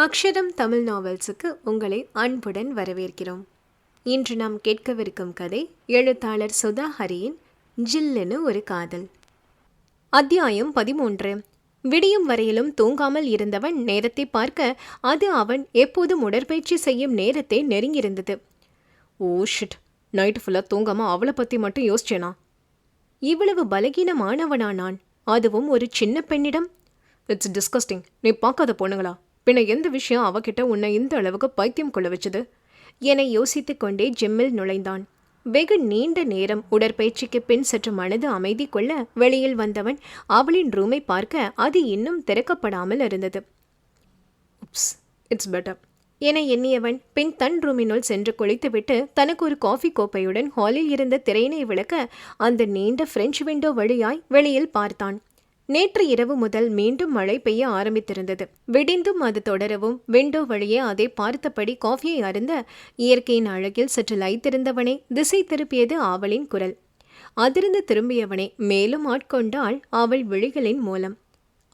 அக்ஷரம் தமிழ் நாவல்ஸுக்கு உங்களை அன்புடன் வரவேற்கிறோம். இன்று நாம் கேட்கவிருக்கும் கதை எழுத்தாளர் சுதா ஹரியின் ஜில்லுன்னு ஒரு காதல். அத்தியாயம் பதிமூன்று. விடியும் வரையிலும் தூங்காமல் இருந்தவன் நேரத்தை பார்க்க அது அவன் எப்போதும் உடற்பயிற்சி செய்யும் நேரத்தை நெருங்கியிருந்தது. Oh shit. நைட்டு ஃபுல்லாக தூங்காமல் அவளை பற்றி மட்டும் யோசிச்சேனா? இவ்வளவு பலகீனமானவனா நான்? அதுவும் ஒரு சின்ன பெண்ணிடம்? It's disgusting. நீ பார்க்காத பொண்ணுங்களா? பின்ன எந்த விஷயம் அவகிட்ட உன்னை இந்த அளவுக்கு பைத்தியம் கொள்ள வச்சது? என யோசித்து கொண்டே ஜிம்மில் நுழைந்தான். வெகு நீண்ட நேரம் உடற்பயிற்சிக்கு பின் சற்று மனது அமைதி கொள்ள வெளியில் வந்தவன் அவளின் ரூமை பார்க்க அது இன்னும் திறக்கப்படாமல் இருந்தது. உப்ஸ் இட்ஸ் பெட்டர் என எண்ணியவன் பின் தன் ரூமினுள் சென்று குளித்துவிட்டு தனக்கு ஒரு காஃபி கோப்பையுடன் ஹாலில் இருந்த திரையினை விளக்க அந்த நீண்ட பிரெஞ்சு விண்டோ வழியாய் வெளியில் பார்த்தான். நேற்று இரவு முதல் மீண்டும் மழை பெய்ய ஆரம்பித்திருந்தது. விடிந்தும் அது தொடரவும் விண்டோ வழியே அதை பார்த்தபடி காஃபியை அருந்த இயற்கையின் அழகில் சற்று லைத்திருந்தவனே திசை திருப்பியது ஆவலின் குரல். அதிர்ந்து திரும்பியவனை மேலும் ஆட்கொண்டாள் அவள் விழிகளின் மூலம்.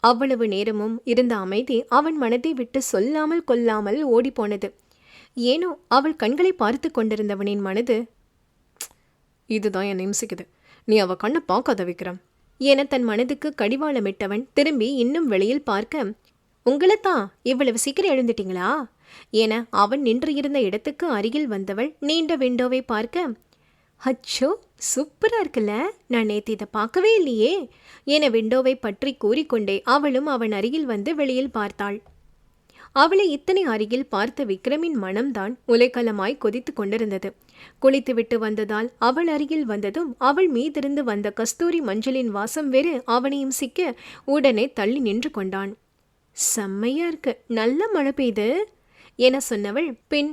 அவ்வளவு நேரமும் இருந்த அமைதி அவன் மனதை விட்டு சொல்லாமல் கொல்லாமல் ஓடிப்போனது. ஏனோ அவள் கண்களை பார்த்து கொண்டிருந்தவனின் மனது இதுதான் என்னை இம்சிக்குது. நீ அவ கண்ணை பார்க்காத விக்ரம். என தன் மனதுக்கு கடிவாளமிட்டவன் திரும்பி இன்னும் வெளியில் பார்க்க உங்களைத்தான் இவ்வளவு சீக்கிரம் எழுந்துட்டீங்களா? என அவன் நின்று இருந்த இடத்துக்கு அருகில் வந்தவள் நீண்ட விண்டோவை பார்க்க அச்சோ சூப்பராக இருக்குல்ல? நான் நேற்று இதை பார்க்கவே இல்லையே என விண்டோவை பற்றி கூறிக்கொண்டே அவளும் அவன் அருகில் வந்து வெளியில் பார்த்தாள். அவளை இத்தனை அருகில் பார்த்த விக்ரமின் மனம்தான் உலைக்கலமாய் கொதித்து கொண்டிருந்தது. குளித்துவிட்டு வந்ததால் அவள் அருகில் வந்ததும் அவள் மீதிருந்து வந்த கஸ்தூரி மஞ்சளின் வாசம் வேறு அவனையும் சிக்க உடனே தள்ளி நின்று கொண்டான். செம்மையா இருக்கு. நல்ல மழை பெய்து என சொன்னவள் பின்.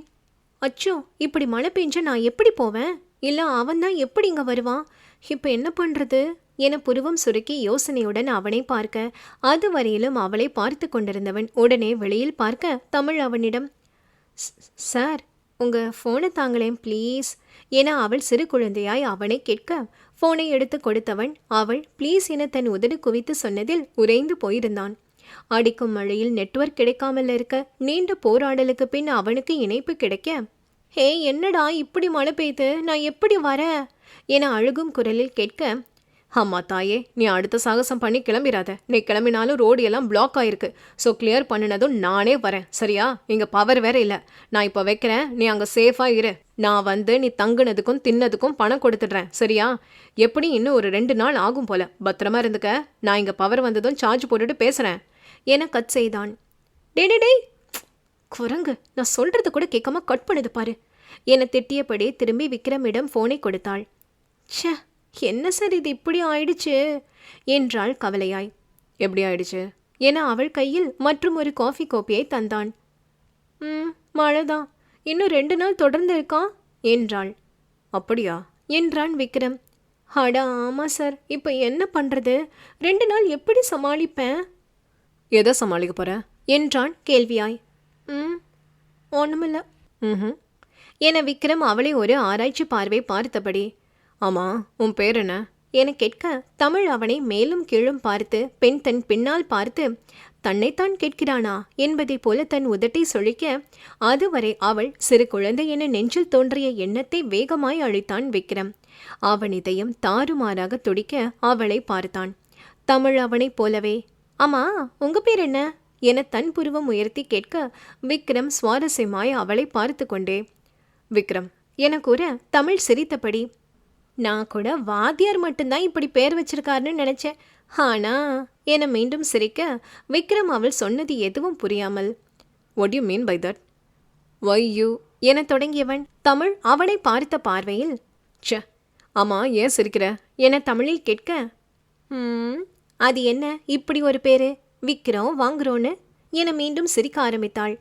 அச்சோ இப்படி மழை பெஞ்ச நான் எப்படி போவேன்? இல்லை அவன் தான் எப்படி இங்கே வருவான்? இப்போ என்ன பண்ணுறது என புருவம் சுருக்கி யோசனையுடன் அவனை பார்க்க. அதுவரையிலும் அவளை பார்த்து கொண்டிருந்தவன் உடனே வெளியில் பார்க்க தமிழ் அவனிடம் சார் உங்கள் ஃபோனை தாங்களேன் ப்ளீஸ் என அவள் சிறு குழந்தையாய் அவனை கேட்க. ஃபோனை எடுத்து கொடுத்தவன் அவள் ப்ளீஸ் என தன் உதடு குவித்து சொன்னதில் உறைந்து போயிருந்தான். அடிக்கும் மழையில் நெட்வொர்க் கிடைக்காமல் இருக்க நீண்ட போராடலுக்கு பின் அவனுக்கு இணைப்பு கிடைக்க ஹே என்னடா இப்படி மழை பெய்து? நான் எப்படி வர? என அழுகும் குரலில் கேட்க ஆமா தாயே நீ அடுத்த சாகசம் பண்ணி கிளம்பிடாத நீ கிளம்பினாலும் ரோடு எல்லாம் பிளாக் ஆயிருக்கு. ஸோ கிளியர் பண்ணினதும் நானே வரேன். சரியா? இங்கே பவர் வேற இல்லை. நான் இப்போ வைக்கிறேன். நீ அங்கே சேஃபாக இரு. நான் வந்து நீ தங்குனதுக்கும் தின்னதுக்கும் பணம் கொடுத்துட்றேன். சரியா? எப்படி இன்னும் ஒரு ரெண்டு நாள் ஆகும் போல. பத்திரமா இருந்துக்க. நான் இங்கே பவர் வந்ததும் சார்ஜ் போட்டுட்டு பேசுகிறேன் என கட் செய்தான். டே டே டேய். குரங்கு நான் சொல்கிறது கூட கேட்காம கட் பண்ணுது பாரு. என்னை திட்டியபடி திரும்பி விக்ரமிடம் ஃபோனை கொடுத்தாள். ச்சே. என்ன சார் இது இப்படி ஆயிடுச்சு? என்றாள் கவலையாய். எப்படி ஆயிடுச்சு? என அவள் கையில் மற்றும் ஒரு காஃபி கோப்பையை தந்தான். ம் மழைதான். இன்னும் ரெண்டு நாள் தொடர்ந்து இருக்கா? என்றாள். அப்படியா? என்றான் விக்ரம். அட ஆமாம் சார். இப்போ என்ன பண்ணுறது ரெண்டு நாள் எப்படி சமாளிப்பேன்? எதை சமாளிக்க போகிற என்றான் கேள்வியாய். ம் ஒன்றுமில்ல ம் என விக்ரம் அவளை ஒரு ஆராய்ச்சி பார்வை பார்த்தபடி ஆமாம் உன் பேர் என்ன? என கேட்க தமிழ் அவனை மேலும் கீழும் பார்த்து பெண் தன் பின்னால் பார்த்து தன்னைத்தான் கேட்கிறானா? என்பதைப் போல தன் உதட்டை சொழிக்க அதுவரை அவள் சிறு குழந்தை என நெஞ்சில் தோன்றிய எண்ணத்தை வேகமாய் அழித்தான் விக்ரம். அவன் இதயம் தாறுமாறாக துடிக்க அவளை பார்த்தான். தமிழ் அவனைப் போலவே. அம்மா உங்க பேர் என்ன? என தன் புருவம் உயர்த்தி கேட்க விக்ரம் சுவாரஸ்யமாய் அவளை பார்த்து கொண்டே விக்ரம். என கூற தமிழ் சிரித்தபடி நான் கூட வாத்தியார் மட்டும்தான் இப்படி பேர் வச்சிருக்காருன்னு நினச்சேன். ஆனா என மீண்டும் சிரிக்க விக்ரம் அவள் சொன்னது எதுவும் புரியாமல் what you mean by that why you என தொடங்கியவன் தமிழ் அவனை பார்த்த பார்வையில் ச்ச ஆமாம் ஏன் சிரிக்கிற? என தமிழில் கேட்க ம் அது என்ன? இப்படி ஒரு பேரு? விக்கிறோம் வாங்குறோன்னு? என மீண்டும் சிரிக்க ஆரம்பித்தாள்.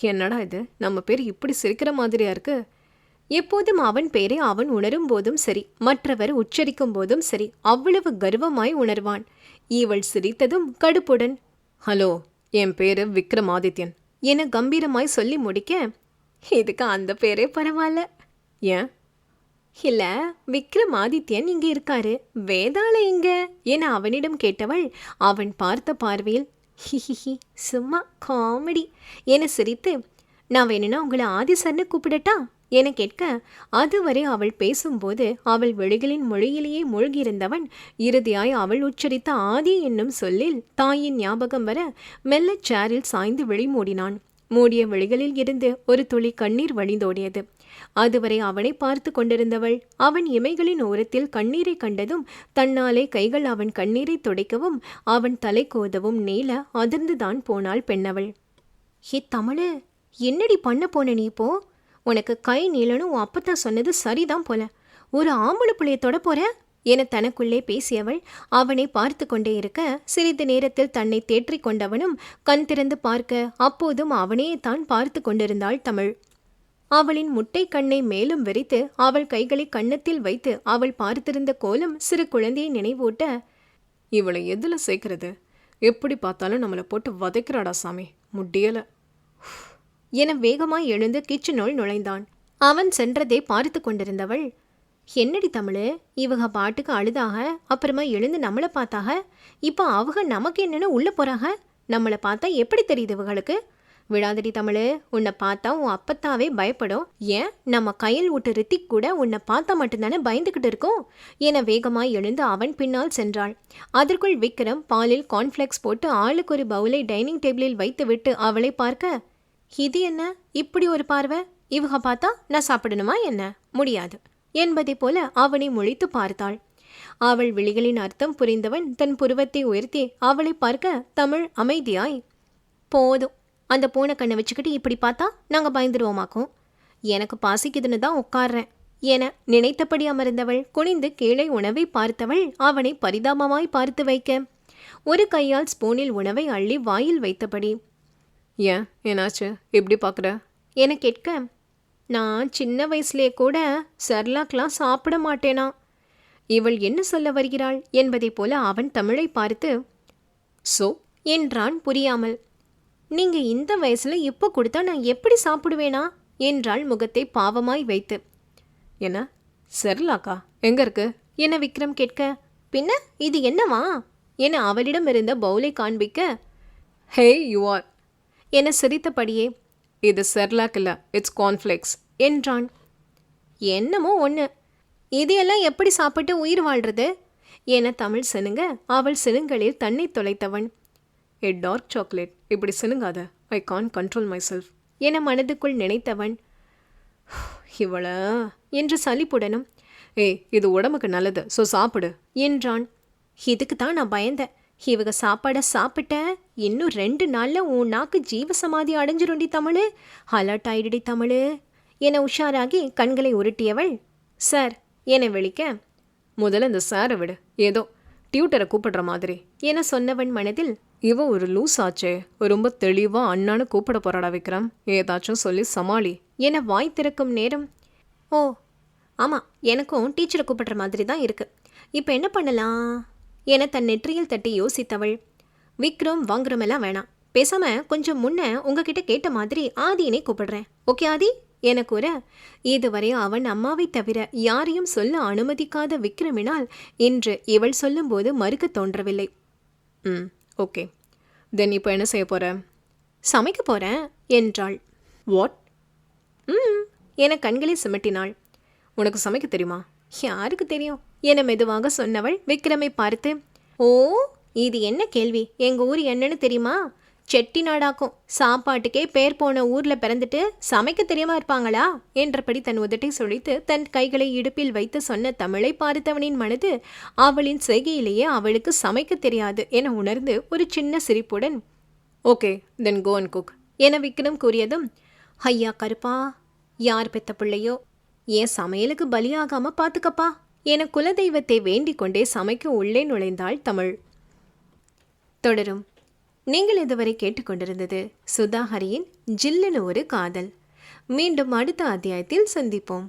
என்னடா இது? நம்ம பேர் இப்படி சிரிக்கிற மாதிரியா இருக்குது எப்போதும் அவன் பேரை அவன் உணரும் போதும் சரி மற்றவர் உச்சரிக்கும் போதும் சரி அவ்வளவு கர்வமாய் உணர்வான். இவள் சிரித்ததும் கடுப்புடன் ஹலோ என் பேரு விக்ரமாதித்யன் என கம்பீரமாய் சொல்லி முடிக்க இதுக்கு அந்த பேரே பரவாயில்ல. ஏன்? இல்ல விக்ரமாதித்யன் இங்க இருக்காரு. வேதாள எங்க? என அவனிடம் கேட்டவள் அவன் பார்த்த பார்வையில் ஹிஹிஹி சும்மா காமெடி என சிரித்து நான் வேணும்னா உங்களை ஆதிசர்னு கூப்பிடட்டா? என கேட்க அதுவரை அவள் பேசும்போது அவள் விழிகளின் மொழியிலேயே மூழ்கியிருந்தவன் இறுதியாய் அவள் உச்சரித்த ஆதி என்னும் சொல்லில் தாயின் ஞாபகம் வர மெல்லச் சேரில் சாய்ந்து விழி மூடினான். மூடிய விழிகளில் இருந்து ஒரு துளி கண்ணீர் வழிந்தோடியது. அதுவரை அவனை பார்த்து கொண்டிருந்தவள் அவன் இமைகளின் ஓரத்தில் கண்ணீரை கண்டதும் தன்னாலே கைகள் அவன் கண்ணீரை துடைக்கவும் அவன் தலை கோதவும் நீள அதிர்ந்துதான் போனாள் பெண்ணவள். ஹே தமிழு என்னடி பண்ண போன நீ இப்போ? உனக்கு கை நீளனும் உன் அப்பத்தான் சொன்னது சரிதான் போல. ஒரு ஆம்பளை புள்ளைய தொட போற? என தனக்குள்ளே பேசியவள் அவனை பார்த்து கொண்டே இருக்க சிறிது நேரத்தில் தன்னை தேற்றிக் கொண்டவனும் கண் திறந்து பார்க்க அப்போதும் அவனையே தான் பார்த்து கொண்டிருந்தாள் தமிழ். அவளின் முட்டை கண்ணை மேலும் விரித்து அவள் கைகளை கன்னத்தில் வைத்து அவள் பார்த்திருந்த கோலம் சிறு குழந்தையை நினைவூட்ட இவளை எதுல சேர்க்கறது? எப்படி பார்த்தாலும் நம்மளை போட்டு வதைக்கிறாடா சாமி? முடியல. என வேகமாய் எழுந்து கிச்சனுள் நுழைந்தான். அவன் சென்றதை பார்த்து கொண்டிருந்தவள் என்னடி தமிழு இவங்க பாட்டுக்கு அழுதாக? அப்புறமா எழுந்து நம்மளை பார்த்தாக? இப்போ அவங்க நமக்கு என்னன்னு உள்ளே போகிறாங்க நம்மளை பார்த்தா எப்படி தெரியுது இவங்களுக்கு விடாதடி தமிழு உன்னை பார்த்தா உன் அப்பத்தாவே பயப்படும். ஏன்? நம்ம கையில் விட்டு ரித்திக் கூட உன்னை பார்த்தா மட்டும்தானே பயந்துக்கிட்டு இருக்கோம்? என வேகமாய் எழுந்து அவன் பின்னால் சென்றாள். அதற்குள் விக்ரம் பாலில் கார்ன்ஃப்ளெக்ஸ் போட்டு ஆளுக்கு ஒரு பவுலை டைனிங் டேபிளில் வைத்துவிட்டு அவளை பார்க்க இது என்ன? இப்படி ஒரு பார்வை? இவங்க பார்த்தா நான் சாப்பிடணுமா என்ன? முடியாது. என்பதை போல அவனை முழித்து பார்த்தாள். அவள் விழிகளின் அர்த்தம் புரிந்தவன் தன் புருவத்தை உயர்த்தி அவளை பார்க்க தமிழ் அமைதியாய் போதும். அந்த பூனை கண்ணை வச்சுக்கிட்டு இப்படி பார்த்தா நாங்கள் பயந்துருவோமாக்கும்? எனக்கு பாசிக்குதுன்னு தான் உட்கார்றேன் என நினைத்தபடி அமர்ந்தவள் குனிந்து கீழே உணவை பார்த்தவள் அவனை பரிதாபமாய் பார்த்து வைக்க ஒரு கையால் ஸ்பூனில் உணவை அள்ளி வாயில் வைத்தபடி ஏன்? என்னாச்சு? எப்படி பார்க்குற என கேட்க நான் சின்ன வயசுலேயே கூட சர்லாக்லாம் சாப்பிட மாட்டேனா? இவள் என்ன சொல்ல வருகிறாள் என்பதைப் போல அவன் தமிழை பார்த்து ஸோ என்றான் புரியாமல். நீங்க இந்த வயசுல இப்போ கொடுத்தா நான் எப்படி சாப்பிடுவேனா? என்றாள் முகத்தை பாவமாய் வைத்து. என்ன? செர்லாக்கா? எங்கே இருக்கு? என விக்ரம் கேட்க பின்ன இது என்னவா? என அவளிடம் இருந்த பவுலை காண்பிக்க ஹே யூ ஆர் என சிரித்தபடியே இது செர்லாக் இல்லை இட்ஸ் கான்ஃப்ளெக்ஸ் என்றான். என்னமோ ஒன்று இதையெல்லாம் எப்படி சாப்பிட்டு உயிர் வாழ்றது? என தமிழ் சினுங்க அவள் சினுங்களில் தன்னை தொலைத்தவன். ஏ டார்க் சாக்லேட் இப்படி சினுங்காத. I can control myself என மனதுக்குள் நினைத்தவன். இவளா என்று சலிப்புடனும் ஏய் இது உடம்புக்கு நல்லது ஸோ சாப்பிடு என்றான். இதுக்கு தான் நான் பயந்தேன். இவங்க சாப்பாடை சாப்பிட்ட இன்னும் ரெண்டு நாளில் உன் நாக்கு ஜீவசமாதி அடைஞ்சிருண்டி தமிழு. அலர்ட் ஆயிடுடி தமிழு. என உஷாராகி கண்களை உருட்டியவள் சார் என்னை விழிக்க? முதல்ல இந்த சாரை விடு. ஏதோ டியூட்டரை கூப்பிடுற மாதிரி. என சொன்னவன் மனதில் இவ ஒரு லூஸ் ஆச்சே ரொம்ப தெளிவாக அண்ணான்னு கூப்பிட போறாடா விக்ரம். ஏதாச்சும் சொல்லி சமாளி. என வாய் திறக்கும் நேரம் ஓ ஆமாம் எனக்கும் டீச்சரை கூப்பிடுற மாதிரி தான் இருக்குது இப்போ என்ன பண்ணலாம்? என தன் நெற்றியில் தட்டி யோசித்தவள். விக்ரம் வாங்குறமெல்லாம் வேணாம். பேசாம கொஞ்சம் முன்ன உங்ககிட்ட கேட்ட மாதிரி ஆதியினை கூப்பிடுறேன். ஓகே ஆதி? என கூற இதுவரை அவன் அம்மாவை தவிர யாரையும் சொல்ல அனுமதிக்காத விக்ரமினால் இன்று இவள் சொல்லும்போது மறுக்க தோன்றவில்லை. ம் ஓகே. தென் இப்போ என்ன செய்ய போற? சமைக்க போறேன் என்றாள். வாட் ம் என கண்களை சிமட்டினாள். உனக்கு சமைக்க தெரியுமா? யாருக்கு தெரியும்? என மெதுவாக சொன்னவள் விக்ரமை பார்த்து ஓ இது என்ன கேள்வி? எங்கள் ஊர் என்னன்னு தெரியுமா? செட்டிநாடாக்கும் சாப்பாட்டுக்கே பேர் போன ஊரில் பிறந்துட்டு சமைக்க தெரியாம இருப்பாங்களா? என்றபடி தன் உதட்டை சுழித்து தன் கைகளை இடுப்பில் வைத்து சொன்ன தமிழை பார்த்தவனின் மனது அவளின் செய்கையிலேயே அவளுக்கு சமைக்க தெரியாது என உணர்ந்து ஒரு சின்ன சிரிப்புடன் okay then go and cook என விக்ரம் கூறியதும் ஐயா கருப்பா யார் பெத்த பிள்ளையோ? ஏன் சமையலுக்கு பலியாகாம பார்த்துக்கப்பா என குலதெய்வத்தை வேண்டிக் கொண்டே சமைக்க உள்ளே நுழைந்தாள் தமிழ். தொடரும். நீங்கள் இதுவரை கேட்டுக்கொண்டிருந்தது சுதாஹரியின் ஜில்லுன்னு ஒரு காதல். மீண்டும் அடுத்த அத்தியாயத்தில் சந்திப்போம்.